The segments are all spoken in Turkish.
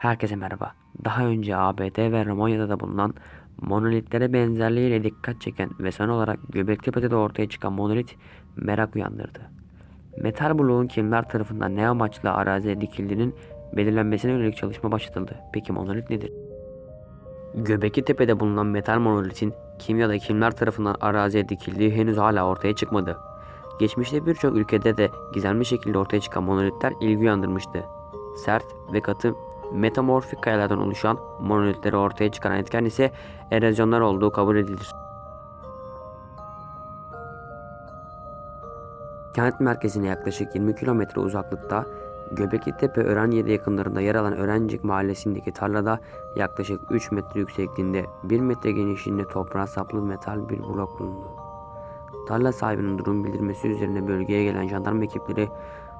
Herkese merhaba. Daha önce ABD ve Romanya'da da bulunan monolitlere benzerliğiyle dikkat çeken ve son olarak Göbeklitepe'de de ortaya çıkan monolit merak uyandırdı. Metal bloğun kimler tarafından ne amaçla araziye dikildiğinin belirlenmesine yönelik çalışma başlatıldı. Peki monolit nedir? Göbekli Tepe'de bulunan metal monolitin kim ya da kimler tarafından araziye dikildiği henüz hala ortaya çıkmadı. Geçmişte birçok ülkede de gizemli şekilde ortaya çıkan monolitler ilgi uyandırmıştı. Sert ve katı metamorfik kayalardan oluşan monolitleri ortaya çıkaran etken ise erozyonlar olduğu kabul edilir. Kent merkezine yaklaşık 20 kilometre uzaklıkta Göbekli Tepe Örenye'de yakınlarında yer alan Örencik mahallesindeki tarlada yaklaşık 3 metre yüksekliğinde 1 metre genişliğinde toprağa saplı metal bir blok bulundu. Tarla sahibinin durum bildirmesi üzerine bölgeye gelen jandarma ekipleri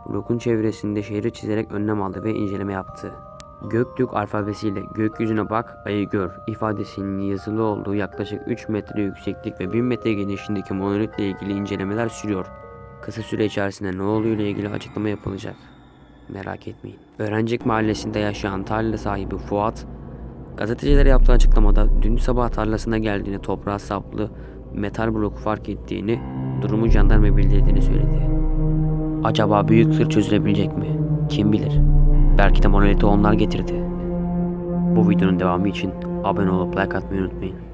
blokun çevresinde şehri çizerek önlem aldı ve inceleme yaptı. Göktürk alfabesiyle gökyüzüne bak, ayı gör ifadesinin yazılı olduğu yaklaşık 3 metre yükseklik ve 1000 metre genişliğindeki monolitle ilgili incelemeler sürüyor. Kısa süre içerisinde ne olduğu ile ilgili açıklama yapılacak. Merak etmeyin. Öğrencik mahallesinde yaşayan tarla sahibi Fuat, gazetecilere yaptığı açıklamada dün sabah tarlasına geldiğini toprağa saplı metal bloku fark ettiğini, durumu jandarma bildirdiğini söyledi. Acaba büyük sır çözülebilecek mi? Kim bilir? Belki de monoliti onlar getirdi. Bu videonun devamı için abone olup like atmayı unutmayın.